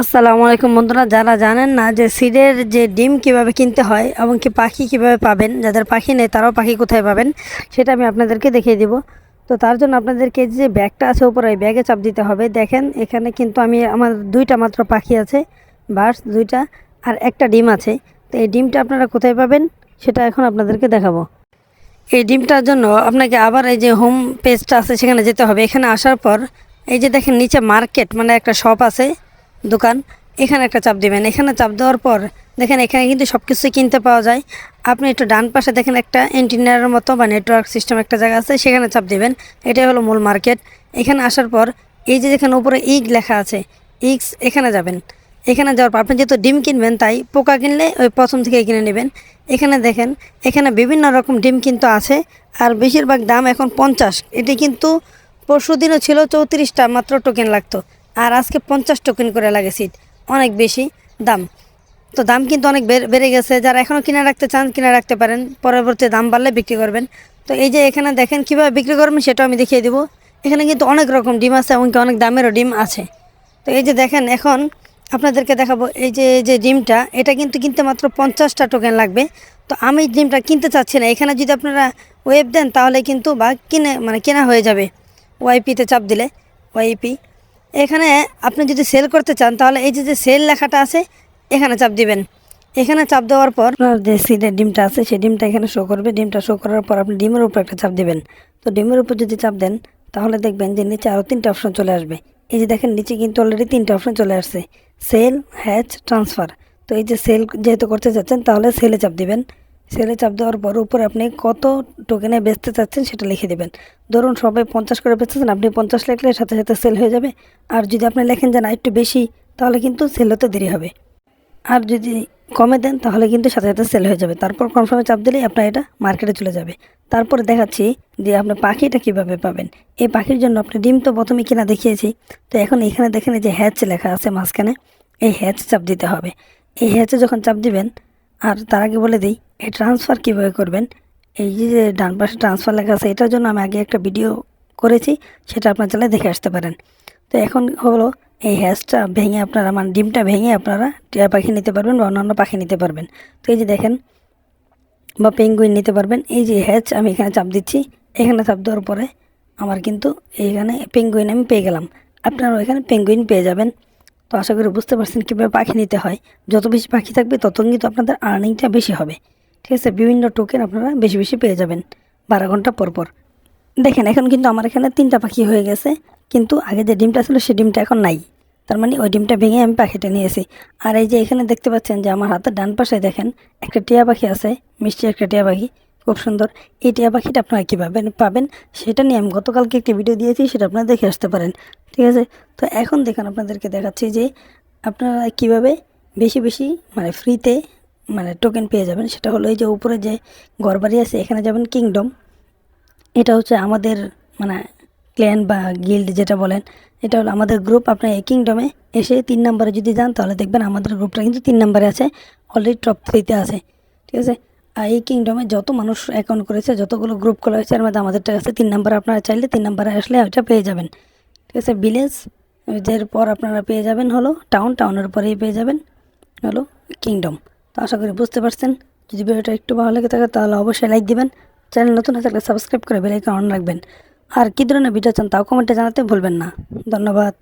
আসসালামু আলাইকুম বন্ধুরা, যারা জানেন না যে সিডের যে ডিম কীভাবে কিনতে হয় এবং কি পাখি কীভাবে পাবেন, যাদের পাখি নেই তারাও পাখি কোথায় পাবেন, সেটা আমি আপনাদেরকে দেখিয়ে দিব। তো তার জন্য আপনাদেরকে যে ব্যাগটা আছে উপরে ওই ব্যাগে চাপ দিতে হবে। দেখেন, এখানে কিন্তু আমি আমার দুইটা মাত্র পাখি আছে বাস দুইটা আর একটা ডিম আছে। তো এই ডিমটা আপনারা কোথায় পাবেন, সেটা এখন আপনাদেরকে দেখাবো। এই ডিমটার জন্য আপনাকে আবার এই যে হোম পেজটা আছে, সেখানে যেতে হবে। এখানে আসার পর এই যে দেখেন, নিচে মার্কেট মানে একটা শপ আছে। দোকান, এখানে একটা চাপ দিবেন। এখানে চাপ দেওয়ার পর দেখেন এখানে কিন্তু সব কিছুই কিনতে পাওয়া যায়। আপনি একটু ডান পাশে দেখেন একটা এন্টিনিয়ারের মতো বা নেটওয়ার্ক সিস্টেম একটা জায়গা আছে, সেখানে চাপ দিবেন। এটাই হলো মূল মার্কেট। এখানে আসার পর এই যে যেখানে উপরে ইগ লেখা আছে ইগস এখানে যাবেন। এখানে যাওয়ার পর আপনি যেহেতু ডিম কিনবেন, তাই পোকা কিনলে ওই প্রথম থেকে কিনে নেবেন। এখানে দেখেন, এখানে বিভিন্ন রকম ডিম কিন্তু আছে, আর বেশিরভাগ দাম এখন পঞ্চাশ। এটি কিন্তু পরশু দিনও ছিল চৌত্রিশটা, মাত্র টোকেন লাগতো। আর আজকে পঞ্চাশ টোকেন করে লাগে সিট অনেক বেশি দাম। তো দাম কিন্তু অনেক বেড়ে- গেছে। যারা এখনও কিনে রাখতে চান, কিনে রাখতে পারেন। পরবর্তী দাম বাড়লে বিক্রি করবেন। তো এই যে এখানে দেখেন কীভাবে বিক্রি করবেন সেটাও আমি দেখিয়ে দিব। এখানে কিন্তু অনেক রকম ডিম আছে এমনকি অনেক দামেরও ডিম আছে। তো এই যে দেখেন এখন আপনাদেরকে দেখাবো এই যে এই যে ডিমটা, এটা কিন্তু কিনতে মাত্র পঞ্চাশটা টোকেন লাগবে। তো আমি ডিমটা কিনতে চাচ্ছি না। এখানে যদি আপনারা ওয়েব দেন তাহলে কিন্তু বা কিনে মানে কেনা হয়ে যাবে। ওয়াইপিতে চাপ দিলে। ওয়াইপি এখানে আপনি যদি সেল করতে চান, তাহলে এই যে যে সেল লেখাটা আছে, এখানে চাপ দিবেন। এখানে চাপ দেওয়ার পর আপনার যে সিডের ডিমটা আছে, সেই ডিমটা এখানে শো করবে। ডিমটা শো করার পর আপনি ডিমের উপর একটা চাপ দিবেন। তো ডিমের উপর যদি চাপ দেন, তাহলে দেখবেন যে নিচে আরও তিনটা অপশন চলে আসবে। এই যে দেখেন, নিচে কিন্তু অলরেডি তিনটা অপশন চলে আসছে। সেল হ্যাচ ট্রান্সফার তো এই যে সেল যেহেতু করতে চাচ্ছেন তাহলে সেলে চাপ দিবেন। সেলে চাপ দেওয়ার পর উপরে আপনি কত টোকেনে বেচতে চাচ্ছেন সেটা লিখে দেবেন। ধরুন সবাই পঞ্চাশ করে বেচতেছেন আপনি পঞ্চাশ লিখলে সাথে সাথে সেল হয়ে যাবে। আর যদি আপনি লেখেন যে না, একটু বেশি, তাহলে কিন্তু সেল হতে দেরি হবে। আর যদি কমে দেন, তাহলে কিন্তু সাথে সাথে সেল হয়ে যাবে। তারপর কনফার্মে চাপ দিলেই আপনার এটা মার্কেটে চলে যাবে। তারপরে দেখাচ্ছি যে আপনি পাখিটা কীভাবে পাবেন। এই পাখির জন্য আপনি ডিম তো প্রথমে কিনা দেখিয়েছি। তো এখন এখানে দেখেন যে হ্যাচ লেখা আছে মাঝখানে। এই হ্যাচ চাপ দিতে হবে। এই হ্যাচে যখন চাপ দিবেন আর তার আগে বলে দিই, এই ট্রান্সফার কীভাবে করবেন? এই যে ডান পাশে ট্রান্সফার লেখা আছে, এটার জন্য আমি আগে একটা ভিডিও করেছি, সেটা আপনার চাইলে দেখে আসতে পারেন। তো এখন হলো, এই হ্যাশটা ভেঙে আপনারা মানে ডিমটা ভেঙে আপনারা টিয়া পাখি নিতে পারবেন বা অন্যান্য পাখি নিতে পারবেন। তো এই যে দেখেন, বা পেঙ্গুইন নিতে পারবেন। এই যে হ্যাচ আমি এখানে চাপ দিচ্ছি। এখানে চাপ দেওয়ার পরে, আমার কিন্তু এইখানে পেঙ্গুইন আমি পেয়ে গেলাম। আপনারা এখানে পেঙ্গুইন পেয়ে যাবেন। তো আশা করি বুঝতে পারছেন কীভাবে পাখি নিতে হয়। যত বেশি পাখি থাকবে তত কিন্তু আপনাদের আর্নিংটা বেশি হবে। ঠিক আছে? বিভিন্ন টোকেন আপনারা বেশি বেশি পেয়ে যাবেন বারো ঘণ্টা পর পর। দেখেন, এখন কিন্তু আমার এখানে তিনটা পাখি হয়ে গেছে, কিন্তু আগে যে ডিমটা ছিল সেই ডিমটা এখন নাই। তার মানে ওই ডিমটা ভেঙে আমি পাখিটা নিয়েছি। আর এই যে এখানে দেখতে পাচ্ছেন যে আমার হাতের ডান পাশে দেখেন, একটা টিয়া পাখি আছে, মিষ্টি একটা টিয়া পাখি। খুব সুন্দর। এই টিয়া পাখিটা আপনারা কীভাবে পাবেন সেটা নিয়ে আমি গতকালকে একটি ভিডিও দিয়েছি, সেটা আপনারা দেখে আসতে পারেন। ঠিক আছে? তো এখন দেখেন আপনাদেরকে দেখাচ্ছি যে আপনারা কীভাবে বেশি বেশি মানে ফ্রিতে মানে টোকেন পেয়ে যাবেন। সেটা হলো এই যে উপরে যে ঘরবাড়ি আছে, এখানে যাবেন কিংডম এটা হচ্ছে আমাদের মানে ক্ল্যান বা গিল্ড যেটা বলেন, এটা হলো আমাদের গ্রুপ আপনার এই কিংডমে এসে তিন নম্বরে যদি যান, তাহলে দেখবেন আমাদের গ্রুপটা কিন্তু তিন নম্বরে আছে অলরেডি টপ থ্রিতে আছে। ঠিক আছে? এই কিংডমে যত মানুষ অ্যাকাউন্ট করেছে, যতগুলো গ্রুপ খোলা হয়েছে, এর মধ্যে আমাদেরটা আছে তিন নম্বরে আপনারা চাইলে তিন নম্বরে আসলে ওইটা পেয়ে যাবেন। ঠিক আছে ভিলেজ এর পর আপনারা পেয়ে যাবেন হলো টাউন টাউনের পরেই পেয়ে যাবেন হলো কিংডম তো আশা করি বুঝতে পারছেন। যদি ভিডিওটা একটু ভালো লেগে থাকে তাহলে অবশ্যই লাইক দেবেন। চ্যানেল নতুন থাকলে সাবস্ক্রাইব করে বেলাইকন অন রাখবেন। আর কী ধরনের ভিডিও চান তাও কমেন্টে জানাতে ভুলবেন না। ধন্যবাদ।